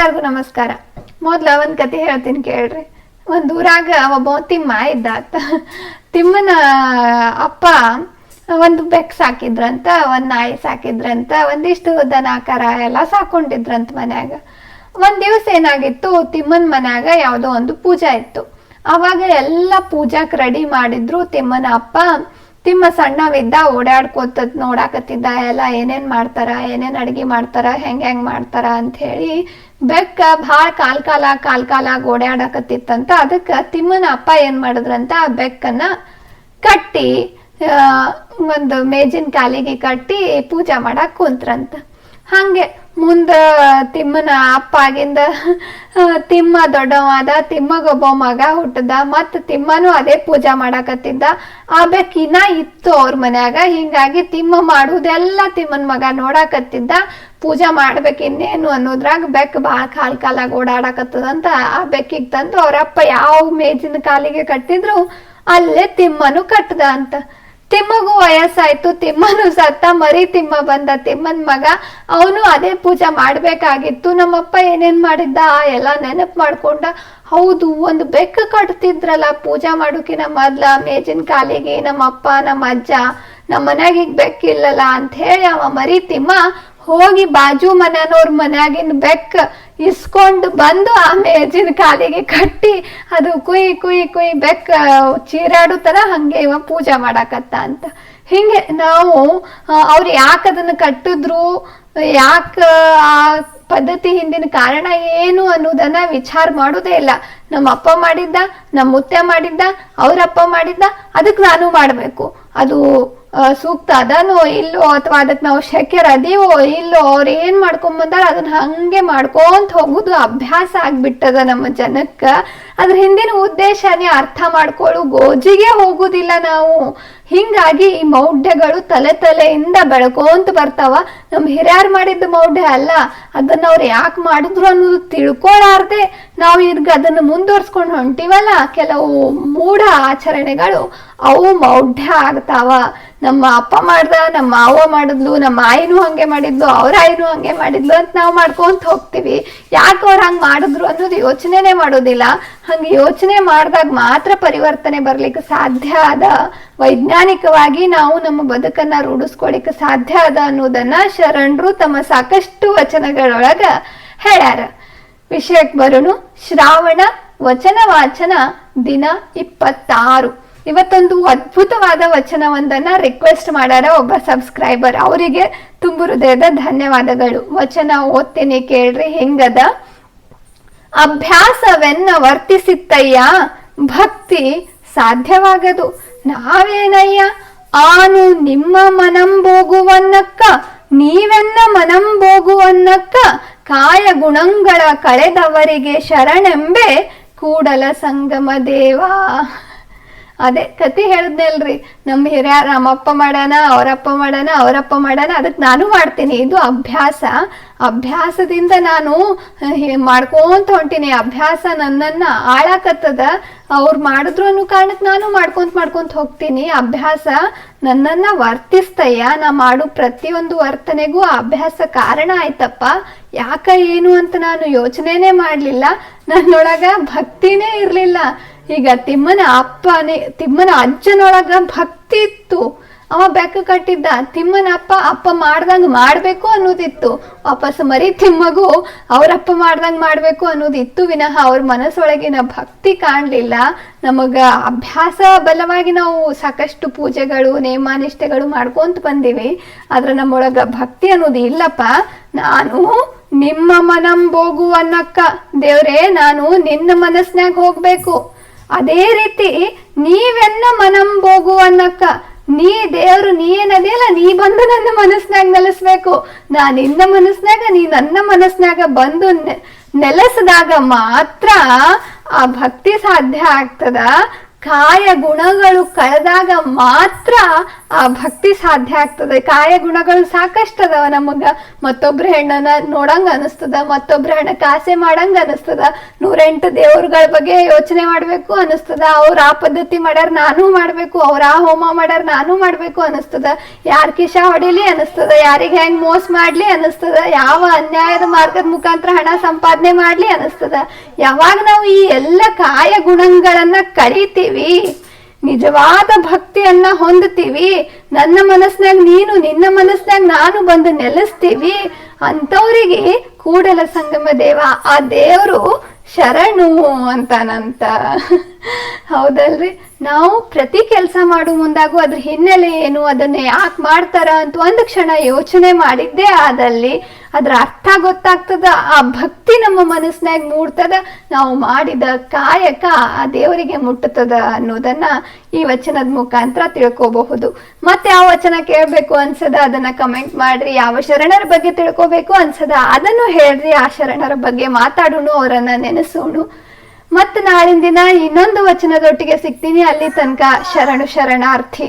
ಎಲ್ಲರಿಗೂ ನಮಸ್ಕಾರ. ಮೊದ್ಲ ಒಂದ್ ಕತೆ ಹೇಳ್ತೀನಿ ಕೇಳ್ರಿ. ಒಂದ್ ಊರಾಗ ಒಬ್ಬ ತಿಮ್ಮ ಇದ್ದ ತಿಮ್ಮನ ಅಪ್ಪ ಒಂದು ಬೆಕ್ ಸಾಕಿದ್ರಂತ ಒಂದ್ ನಾಯಿ ಸಾಕಿದ್ರಂತ ಒಂದಿಷ್ಟು ದನ, ಕರ ಎಲ್ಲ ಸಾಕೊಂಡಿದ್ರಂತ ಮನ್ಯಾಗ. ಒಂದ್ ದಿವ್ಸ ಏನಾಗಿತ್ತು, ತಿಮ್ಮನ್ ಮನ್ಯಾಗ ಯಾವ್ದೋ ಒಂದು ಪೂಜಾ ಇತ್ತು. ಅವಾಗ ಎಲ್ಲ ಪೂಜಾಕ್ ರೆಡಿ ಮಾಡಿದ್ರು ತಿಮ್ಮನ ಅಪ್ಪ. ತಿಮ್ಮ ಸಣ್ಣವಿದ್ದ ಓಡಾಡ್ಕೋತ ನೋಡಾಕತ್ತಿದ್ದ, ಎಲ್ಲ ಏನೇನ್ ಮಾಡ್ತಾರ, ಏನೇನ್ ಅಡ್ಗೆ ಮಾಡ್ತಾರ, ಹೆಂಗ್ ಹೆಂಗ್ ಮಾಡ್ತಾರ ಅಂತ ಹೇಳಿ ಬೆಕ್ಕ ಭಾಳ ಕಾಲ್ ಕಾಲ ಕಾಲ್ ಕಾಲ ಓಡಾಡಕತ್ತಿತ್ತಂತ ಅದಕ್ಕ ತಿಮ್ಮನ ಅಪ್ಪ ಏನ್ ಮಾಡಿದ್ರಂತ ಆ ಬೆಕ್ಕನ್ನ ಕಟ್ಟಿ ಒಂದು ಮೇಜಿನ ಕಾಲಿಗೆ ಕಟ್ಟಿ ಪೂಜಾ ಮಾಡಕ್ ಕುಂತ್ರಂತ. ಹಂಗೆ ಮುಂದ ತಿಮ್ಮನ ಅಪ್ಪ ಆಗಿಂದ ತಿಮ್ಮ ದೊಡ್ಡವಾದ ತಿಮ್ಮಗೊಬ್ಬ ಮಗ ಹುಟ್ಟದ ಮತ್ ತಿಮ್ಮನು ಅದೇ ಪೂಜಾ ಮಾಡಾಕತ್ತಿದ್ದ. ಆ ಬೆಕ್ಕಿನ ಇತ್ತು ಅವ್ರ ಮನ್ಯಾಗ, ಹಿಂಗಾಗಿ ತಿಮ್ಮ ಮಾಡುವುದೆಲ್ಲ ತಿಮ್ಮನ ಮಗ ನೋಡಾಕತ್ತಿದ್ದ. ಪೂಜಾ ಮಾಡ್ಬೇಕು ಇನ್ನೇನು ಅನ್ನೋದ್ರಾಗ ಬೆಕ್ ಬಾಳ ಕಾಲ್ ಕಾಲಾಗ ಓಡಾಡಕತ್ತದಂತ ಆ ಬೆಕ್ಕಿಗೆ ತಂದು ಅವರಪ್ಪ ಯಾವ ಮೇಜಿನ ಕಾಲಿಗೆ ಕಟ್ಟಿದ್ರು, ಅಲ್ಲೇ ತಿಮ್ಮನು ಕಟ್ಟದ ಅಂತ. ತಿಮ್ಮಗೂ ವಯಸ್ಸಾಯ್ತು, ತಿಮ್ಮನು ಸತ್ತ ಮರಿ ತಿಮ್ಮ ಬಂದ ತಿಮ್ಮನ್ ಮಗ. ಅವನು ಅದೇ ಪೂಜೆ ಮಾಡ್ಬೇಕಾಗಿತ್ತು. ನಮ್ಮಪ್ಪ ಏನೇನ್ ಮಾಡಿದ್ದ ಎಲ್ಲ ನೆನಪು ಮಾಡ್ಕೊಂಡ, ಹೌದು, ಒಂದು ಬೆಕ್ಕ ಕಟ್ತಿದ್ರಲ್ಲ ಪೂಜಾ ಮಾಡೋಕಿನ ಮೊದ್ಲ, ಮೇಜಿನ ಕಾಲಿಗೆ ನಮ್ಮ ಅಪ್ಪ ನಮ್ಮ ಅಜ್ಜ ನಮ್ಮ ಮನ್ಯಾಗ ಈಗ ಬೆಕ್ಕಿಲ್ಲಲ್ಲ ಅಂತ ಹೇಳಿ ಅವ ಮರಿ ತಿಮ್ಮ ಹೋಗಿ ಬಾಜು ಮನೆಯವ್ರ ಮನ್ಯಾಗಿನ ಬೆಕ್ಕ ಇಸ್ಕೊಂಡು ಬಂದು ಆಮೇಲೆ ಮೇಜಿನ ಕಾಲಿಗೆ ಕಟ್ಟಿ ಅದು ಕುಯ್ ಕುಯ್ ಕುಯ್ ಬೆಕ್ಕ ಚೀರಾಡು ತರ ಹಂಗೆ ಇವ ಪೂಜಾ ಮಾಡಾಕತ್ತ ಅಂತ. ಹಿಂಗೆ ನಾವು ಅವ್ರು ಯಾಕೆ ಅದನ್ನ ಕಟ್ಟಿದ್ರು, ಯಾಕ, ಆ, ಪದ್ಧತಿ ಹಿಂದಿನ ಕಾರಣ ಏನು ಅನ್ನೋದನ್ನ ವಿಚಾರ ಮಾಡೋದೇ ಇಲ್ಲ. ನಮ್ಮ ಅಪ್ಪ ಮಾಡಿದ್ದ, ನಮ್ಮ ಮುತ್ತೆ ಮಾಡಿದ್ದ, ಅವ್ರ ಅಪ್ಪ ಮಾಡಿದ್ದ ಅದಕ್ಕೆ ನಾನು ಮಾಡಬೇಕು. ಅದು ಸೂಕ್ತ. ಅದನೋ ಇಲ್ಲೋ ಅಥವಾ ಅದಕ್ಕೆ ನಾವು ಶಕ್ಯರ ಅದೀವೋ ಇಲ್ಲೋ ಅವ್ರು ಏನ್ ಮಾಡ್ಕೊಂಡ್ ಬಂದಾರ ಅದನ್ನ ಹಂಗೆ ಮಾಡ್ಕೊಂತ ಹೋಗುದು ಅಭ್ಯಾಸ ಆಗ್ಬಿಟ್ಟದ ನಮ್ಮ ಜನಕ್ಕ. ಅದ್ರ ಹಿಂದಿನ ಉದ್ದೇಶನೇ ಅರ್ಥ ಮಾಡ್ಕೊಳ್ಳು, ಗೋಜಿಗೆ ಹೋಗುದಿಲ್ಲ ನಾವು. ಹಿಂಗಾಗಿ ಈ ಮೌಢ್ಯಗಳು ತಲೆ ತಲೆಯಿಂದ ಬೆಳ್ಕೊಂತ ಬರ್ತಾವ. ನಮ್ ಹಿರಿಯರ್ ಮಾಡಿದ್ದ ಮೌಢ್ಯ ಅಲ್ಲ. ಅದನ್ನ ಅವ್ರು ಯಾಕೆ ಮಾಡಿದ್ರು ಅನ್ನೋದು ತಿಳ್ಕೊಳಾರ್ದೆ ನಾವು ಈಗ ಅದನ್ನ ಮುಂದುವರ್ಸ್ಕೊಂಡು ಹೊಂಟಿವಲ್ಲ, ಕೆಲವು ಮೂಢ ಆಚರಣೆಗಳು, ಅವು ಮೌಢ್ಯ ಆಗ್ತಾವ. ನಮ್ಮ ಅಪ್ಪ ಮಾಡ್ದ, ನಮ್ಮ ಮಾವ ಮಾಡಿದ್ಲು, ನಮ್ಮ ಆಯಿನೂ ಹಂಗೆ ಮಾಡಿದ್ಲು, ಅವ್ರ ಆಯಿನೂ ಹಂಗೆ ಮಾಡಿದ್ಲು ಅಂತ ನಾವು ಮಾಡ್ಕೊಂತ ಹೋಗ್ತೀವಿ. ಯಾಕೆ ಅವ್ರು ಹಂಗೆ ಮಾಡಿದ್ರು ಅನ್ನೋದು ಯೋಚನೆನೇ ಮಾಡೋದಿಲ್ಲ. ಹಂಗೆ ಯೋಚನೆ ಮಾಡಿದಾಗ ಮಾತ್ರ ಪರಿವರ್ತನೆ ಬರ್ಲಿಕ್ಕೆ ಸಾಧ್ಯ ಅದ ವೈಜ್ಞಾನಿಕವಾಗಿ ನಾವು ನಮ್ಮ ಬದುಕನ್ನ ರೂಢಿಸ್ಕೊಳಿಕ್ಕೆ ಸಾಧ್ಯ ಅದ ಅನ್ನೋದನ್ನ ಶರಣರು ತಮ್ಮ ಸಾಕಷ್ಟು ವಚನಗಳೊಳಗ ಹೇಳ್ಯಾರ. ವಿಷಯಕ್ಕೆ ಬರೋನು ಶ್ರಾವಣ ವಚನ ವಾಚನ ದಿನ ಇಪ್ಪತ್ತಾರು. ಇವತ್ತೊಂದು ಅದ್ಭುತವಾದ ವಚನವೊಂದನ್ನ ರಿಕ್ವೆಸ್ಟ್ ಮಾಡ್ಯಾರ ಒಬ್ಬ ಸಬ್ಸ್ಕ್ರೈಬರ್ ಅವರಿಗೆ ತುಂಬು ಹೃದಯದ ಧನ್ಯವಾದಗಳು. ವಚನ ಓದ್ತೇನೆ ಕೇಳ್ರಿ, ಹೆಂಗದ? ಅಭ್ಯಾಸವೆನ್ನ ವರ್ತಿಸಿತ್ತಯ್ಯ, ಭಕ್ತಿ ಸಾಧ್ಯವಾಗದು. ನಾವೇನಯ್ಯ? ಆನು ನಿಮ್ಮ ಮನಂಬೋಗುವನ್ನಕ್ಕ, ನೀವೆನ್ನ ಮನಂಬೋಗುವನ್ನಕ್ಕ, ಕಾಯ ಗುಣಂಗಳ ಕಳೆದವರಿಗೆ ಶರಣೆಂಬೆ, ಕೂಡಲ ಸಂಗಮ ದೇವಾ. ಅದೇ ಕತಿ ಹೇಳಿದ್ನಲ್ರಿ ನಮ್ಮ ಹಿರಿಯ ನಮ್ಮಪ್ಪ ಮಾಡೋಣ, ಅವರಪ್ಪ ಮಾಡೋಣ ಅವರಪ್ಪ ಮಾಡೋಣ ಅದಕ್ಕೆ ನಾನು ಮಾಡ್ತೀನಿ. ಇದು ಅಭ್ಯಾಸ. ಅಭ್ಯಾಸದಿಂದ ನಾನು ಮಾಡ್ಕೊಂತ ಹೊಂಟೀನಿ. ಅಭ್ಯಾಸ ನನ್ನನ್ನ ಆಳಾಕತ್ತದ. ಅವ್ರು ಮಾಡಿದ್ರು ಅನ್ನೋ ಕಾರಣಕ್ಕೆ ನಾನು ಮಾಡ್ಕೊಂತ ಮಾಡ್ಕೊಂತ ಹೋಗ್ತೀನಿ. ಅಭ್ಯಾಸ ನನ್ನನ್ನ ವರ್ತಿಸ್ತಯ್ಯ. ನಾ ಮಾಡು ಪ್ರತಿಯೊಂದು ವರ್ತನೆಗೂ ಅಭ್ಯಾಸ ಕಾರಣ ಆಯ್ತಪ್ಪ. ಯಾಕ ಏನು ಅಂತ ನಾನು ಯೋಚನೆನೇ ಮಾಡ್ಲಿಲ್ಲ. ನನ್ನೊಳಗ ಭಕ್ತಿನೇ ಇರ್ಲಿಲ್ಲ. ಈಗ ತಿಮ್ಮನ ಅಪ್ಪನೇ, ತಿಮ್ಮನ ಅಜ್ಜನೊಳಗ ಭಕ್ತಿ ಇತ್ತು. ಅವ ಬೆಕ್ಕ ಕಟ್ಟಿದ್ದ, ತಿಮ್ಮನ ಅಪ್ಪ ಅಪ್ಪ ಮಾಡ್ದಂಗ್ ಮಾಡ್ಬೇಕು ಅನ್ನೋದಿತ್ತು. ವಾಪಸ್ ಮರಿ ತಿಮ್ಮಗು ಅವ್ರಪ್ಪ ಮಾಡ್ದಂಗ್ ಮಾಡ್ಬೇಕು ಅನ್ನೋದಿತ್ತು ವಿನಃ ಅವ್ರ ಮನಸ್ಸೊಳಗಿನ ಭಕ್ತಿ ಕಾಣ್ಲಿಲ್ಲ. ನಮಗ ಅಭ್ಯಾಸ ಬಲವಾಗಿ ನಾವು ಸಾಕಷ್ಟು ಪೂಜೆಗಳು, ನೇಮಾನಿಷ್ಠೆಗಳು ಮಾಡ್ಕೊಂತ ಬಂದಿವಿ. ಆದ್ರೆ ನಮ್ಮೊಳಗ ಭಕ್ತಿ ಅನ್ನೋದು ಇಲ್ಲಪ್ಪ. ನಾನು ನಿಮ್ಮ ಮನಂಬೋಗು ಅನ್ನಕ್ಕ ದೇವ್ರೆ, ನಾನು ನಿನ್ನ ಮನಸ್ನ್ಯಾಗ ಹೋಗ್ಬೇಕು. ಅದೇ ರೀತಿ ನೀವೆನ್ನ ಮನಂಬೋಗು ಅನ್ನಕ್ಕ, ನೀ ದೇವ್ರು ನೀ ಏನದಿಯಲ್ಲ ನೀ ಬಂದು ನನ್ನ ಮನಸ್ನ್ಯಾಗ ನೆಲೆಸ್ಬೇಕು. ನಾ ನಿನ್ನ ಮನಸ್ನ್ಯಾಗ, ನೀ ನನ್ನ ಮನಸ್ನ್ಯಾಗ ಬಂದು ನೆಲೆಸಿದಾಗ ಮಾತ್ರ ಆ ಭಕ್ತಿ ಸಾಧ್ಯ ಆಗ್ತದ. ಕಾಯ ಗುಣಗಳು ಕಳೆದಾಗ ಮಾತ್ರ ಆ ಭಕ್ತಿ ಸಾಧ್ಯ ಆಗ್ತದೆ. ಕಾಯ ಗುಣಗಳು ಸಾಕಷ್ಟು ಅದಾವ ನಮಗ. ಮತ್ತೊಬ್ರ ಹೆಣ್ಣನ ನೋಡಂಗ ಅನಿಸ್ತದ, ಮತ್ತೊಬ್ರ ಹೆಣ್ಣ ಕಾಸೆ ಮಾಡಂಗ ಅನಿಸ್ತದ. ನೂರೆಂಟು ದೇವ್ರಗಳ ಬಗ್ಗೆ ಯೋಚನೆ ಮಾಡ್ಬೇಕು ಅನಿಸ್ತದ. ಅವ್ರ ಆ ಪದ್ಧತಿ ಮಾಡ್ಯಾರ ನಾನು ಮಾಡ್ಬೇಕು, ಅವ್ರ ಆ ಹೋಮ ಮಾಡ್ಯಾರ ನಾನು ಮಾಡ್ಬೇಕು ಅನಿಸ್ತದ. ಯಾರ್ ಕಿಶ ಹೊಡಿಲಿ ಅನಿಸ್ತದ, ಯಾರಿಗೆ ಹೆಂಗ್ ಮೋಸ ಮಾಡ್ಲಿ ಅನಿಸ್ತದ. ಯಾವ ಅನ್ಯಾಯದ ಮಾರ್ಗದ ಮುಖಾಂತರ ಹಣ ಸಂಪಾದನೆ ಮಾಡ್ಲಿ ಅನಿಸ್ತದ. ಯಾವಾಗ ನಾವು ಈ ಎಲ್ಲ ಕಾಯ ಗುಣಗಳನ್ನ ಕಳಿತೀವಿ ನಿಜವಾದ ಭಕ್ತಿಯನ್ನ ಹೊಂದ್ತೀವಿ ನನ್ನ ಮನಸ್ನಾಗ ನೀನು, ನಿನ್ನ ಮನಸ್ನಾಗ ನಾನು ಬಂದು ನೆಲೆಸ್ತೀವಿ? ಅಂತವ್ರಿಗೆ ಕೂಡಲ ಸಂಗಮ ದೇವ, ಆ ದೇವರು ಶರಣು ಅಂತಾನಂತ ಹೌದಲ್ರಿ? ನಾವು ಪ್ರತಿ ಕೆಲಸ ಮಾಡುವ ಮುಂದಾಗೂ ಅದ್ರ ಹಿನ್ನೆಲೆ ಏನು, ಅದನ್ನ ಯಾಕೆ ಮಾಡ್ತಾರ ಅಂತ ಒಂದು ಕ್ಷಣ ಯೋಚನೆ ಮಾಡಿದ್ದೇ ಆದಲ್ಲಿ ಅದ್ರ ಅರ್ಥ ಗೊತ್ತಾಗ್ತದ. ಆ ಭಕ್ತಿ ನಮ್ಮ ಮನಸ್ನಾಗ ಮೂಡ್ತದ. ನಾವು ಮಾಡಿದ ಕಾಯಕ ಆ ದೇವರಿಗೆ ಮುಟ್ಟುತ್ತದ ಅನ್ನೋದನ್ನ ಈ ವಚನದ ಮುಖಾಂತರ ತಿಳ್ಕೋಬಹುದು. ಮತ್ತೆ ಯಾವ ವಚನ ಕೇಳಬೇಕು ಅನ್ಸದ, ಅದನ್ನ ಕಮೆಂಟ್ ಮಾಡ್ರಿ. ಯಾವ ಶರಣರ ಬಗ್ಗೆ ತಿಳ್ಕೋಬೇಕು ಅನ್ಸದ, ಅದನ್ನು ಹೇಳ್ರಿ. ಆ ಶರಣರ ಬಗ್ಗೆ ಮಾತಾಡೋಣ, ಅವರನ್ನ ನೆನೆಸೋಣ. ಮತ್ತೆ ನಾಳಿನ ದಿನ ಇನ್ನೊಂದು ವಚನದೊಟ್ಟಿಗೆ ಸಿಗ್ತೀನಿ. ಅಲ್ಲಿ ತನಕ ಶರಣು ಶರಣಾರ್ಥಿ.